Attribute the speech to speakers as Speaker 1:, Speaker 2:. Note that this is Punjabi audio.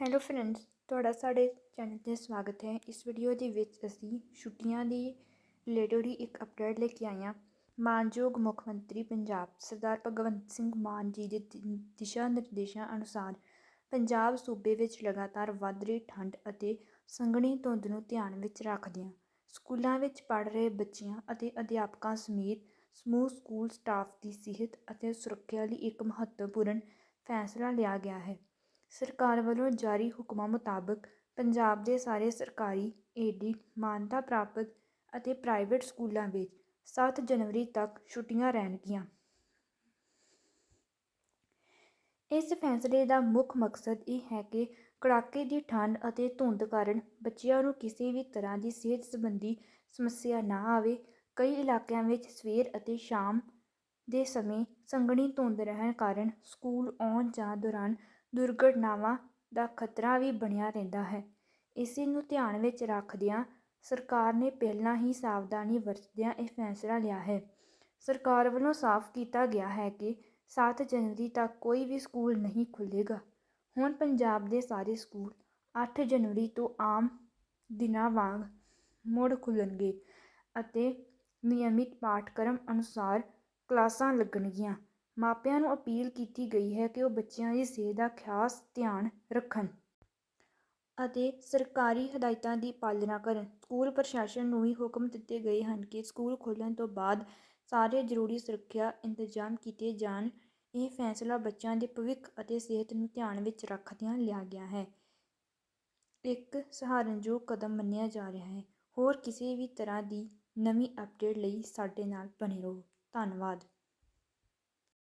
Speaker 1: ਹੈਲੋ ਫਰੈਂਡਸ ਤੁਹਾਡਾ ਸਾਡੇ ਚੈਨਲ 'ਤੇ ਸਵਾਗਤ ਹੈ। ਇਸ ਵੀਡੀਓ ਦੇ ਵਿੱਚ ਅਸੀਂ ਛੁੱਟੀਆਂ ਦੀ ਰਿਲੇਟਡ ਹੀ ਇੱਕ ਅਪਡੇਟ ਲੈ ਕੇ ਆਏ ਹਾਂ। ਮਾਨਯੋਗ ਮੁੱਖ ਮੰਤਰੀ ਪੰਜਾਬ ਸਰਦਾਰ ਭਗਵੰਤ ਸਿੰਘ ਮਾਨ ਜੀ ਦੇ ਦਿਸ਼ਾ ਨਿਰਦੇਸ਼ਾਂ ਅਨੁਸਾਰ ਪੰਜਾਬ ਸੂਬੇ ਵਿੱਚ ਲਗਾਤਾਰ ਵੱਧ ਰਹੀ ਠੰਡ ਅਤੇ ਸੰਘਣੀ ਧੁੰਦ ਨੂੰ ਧਿਆਨ ਵਿੱਚ ਰੱਖਦਿਆਂ ਸਕੂਲਾਂ ਵਿੱਚ ਪੜ੍ਹ ਰਹੇ ਬੱਚਿਆਂ ਅਤੇ ਅਧਿਆਪਕਾਂ ਸਮੇਤ ਸਮੂਹ ਸਕੂਲ ਸਟਾਫ ਦੀ ਸਿਹਤ ਅਤੇ ਸੁਰੱਖਿਆ ਲਈ ਇੱਕ ਮਹੱਤਵਪੂਰਨ ਫੈਸਲਾ ਲਿਆ ਗਿਆ ਹੈ। ਸਰਕਾਰ ਵੱਲੋਂ ਜਾਰੀ ਹੁਕਮਾਂ ਮੁਤਾਬਕ ਪੰਜਾਬ ਦੇ ਸਾਰੇ ਸਰਕਾਰੀ ਏਡਿਡ ਮਾਨਤਾ ਪ੍ਰਾਪਤ ਅਤੇ ਪ੍ਰਾਈਵੇਟ ਸਕੂਲਾਂ ਵਿੱਚ 7 ਜਨਵਰੀ ਤੱਕ ਛੁੱਟੀਆਂ ਰਹਿਣਗੀਆਂ। ਇਸ ਫੈਸਲੇ ਦਾ ਮੁੱਖ ਮਕਸਦ ਇਹ ਹੈ ਕਿ ਕੜਾਕੇ ਦੀ ਠੰਡ ਅਤੇ ਧੁੰਦ ਕਾਰਨ ਬੱਚਿਆਂ ਨੂੰ ਕਿਸੇ ਵੀ ਤਰ੍ਹਾਂ ਦੀ ਸਿਹਤ ਸੰਬੰਧੀ ਸਮੱਸਿਆ ਨਾ ਆਵੇ। ਕਈ ਇਲਾਕਿਆਂ ਵਿੱਚ ਸਵੇਰ ਅਤੇ ਸ਼ਾਮ ਦੇ ਸਮੇਂ ਸੰਘਣੀ ਧੁੰਦ ਰਹਿਣ ਕਾਰਨ ਸਕੂਲ ਆਉਣ ਜਾਣ ਦੌਰਾਨ ਦੁਰਘਟਨਾਵਾਂ ਦਾ ਖਤਰਾ ਵੀ ਬਣਿਆ ਰਹਿੰਦਾ ਹੈ। ਇਸੇ ਨੂੰ ਧਿਆਨ ਵਿੱਚ ਰੱਖਦਿਆਂ ਸਰਕਾਰ ਨੇ ਪਹਿਲਾਂ ਹੀ ਸਾਵਧਾਨੀ ਵਰਤਦਿਆਂ ਇਹ ਫੈਸਲਾ ਲਿਆ ਹੈ। ਸਰਕਾਰ ਵੱਲੋਂ ਸਾਫ਼ ਕੀਤਾ ਗਿਆ ਹੈ ਕਿ ਸੱਤ ਜਨਵਰੀ ਤੱਕ ਕੋਈ ਵੀ ਸਕੂਲ ਨਹੀਂ ਖੁੱਲ੍ਹੇਗਾ। ਹੁਣ ਪੰਜਾਬ ਦੇ ਸਾਰੇ ਸਕੂਲ ਅੱਠ ਜਨਵਰੀ ਤੋਂ ਆਮ ਦਿਨਾਂ ਵਾਂਗ ਮੁੜ ਖੁੱਲ੍ਹਣਗੇ ਅਤੇ ਨਿਯਮਿਤ ਪਾਠਕ੍ਰਮ ਅਨੁਸਾਰ ਕਲਾਸਾਂ ਲੱਗਣਗੀਆਂ। ਮਾਪਿਆਂ ਨੂੰ ਅਪੀਲ ਕੀਤੀ ਗਈ ਹੈ ਕਿ ਉਹ ਬੱਚਿਆਂ ਦੀ ਸਿਹਤ ਦਾ ਖਾਸ ਧਿਆਨ ਰੱਖਣ ਅਤੇ ਸਰਕਾਰੀ ਹਦਾਇਤਾਂ ਦੀ ਪਾਲਣਾ ਕਰਨ। ਸਕੂਲ ਪ੍ਰਸ਼ਾਸਨ ਨੂੰ ਵੀ ਹੁਕਮ ਦਿੱਤੇ ਗਏ ਹਨ ਕਿ ਸਕੂਲ ਖੋਲ੍ਹਣ ਤੋਂ ਬਾਅਦ ਸਾਰੇ ਜ਼ਰੂਰੀ ਸੁਰੱਖਿਆ ਇੰਤਜ਼ਾਮ ਕੀਤੇ ਜਾਣ। ਇਹ ਫੈਸਲਾ ਬੱਚਿਆਂ ਦੇ ਭਵਿੱਖ ਅਤੇ ਸਿਹਤ ਨੂੰ ਧਿਆਨ ਵਿੱਚ ਰੱਖਦਿਆਂ ਲਿਆ ਗਿਆ ਹੈ। ਇੱਕ ਸਹਾਰਨਯੋਗ ਕਦਮ ਮੰਨਿਆ ਜਾ ਰਿਹਾ ਹੈ। ਹੋਰ ਕਿਸੇ ਵੀ ਤਰ੍ਹਾਂ ਦੀ ਨਵੀਂ ਅਪਡੇਟ ਲਈ ਸਾਡੇ ਨਾਲ ਬਣੇ ਰਹੋ। ਧੰਨਵਾਦ।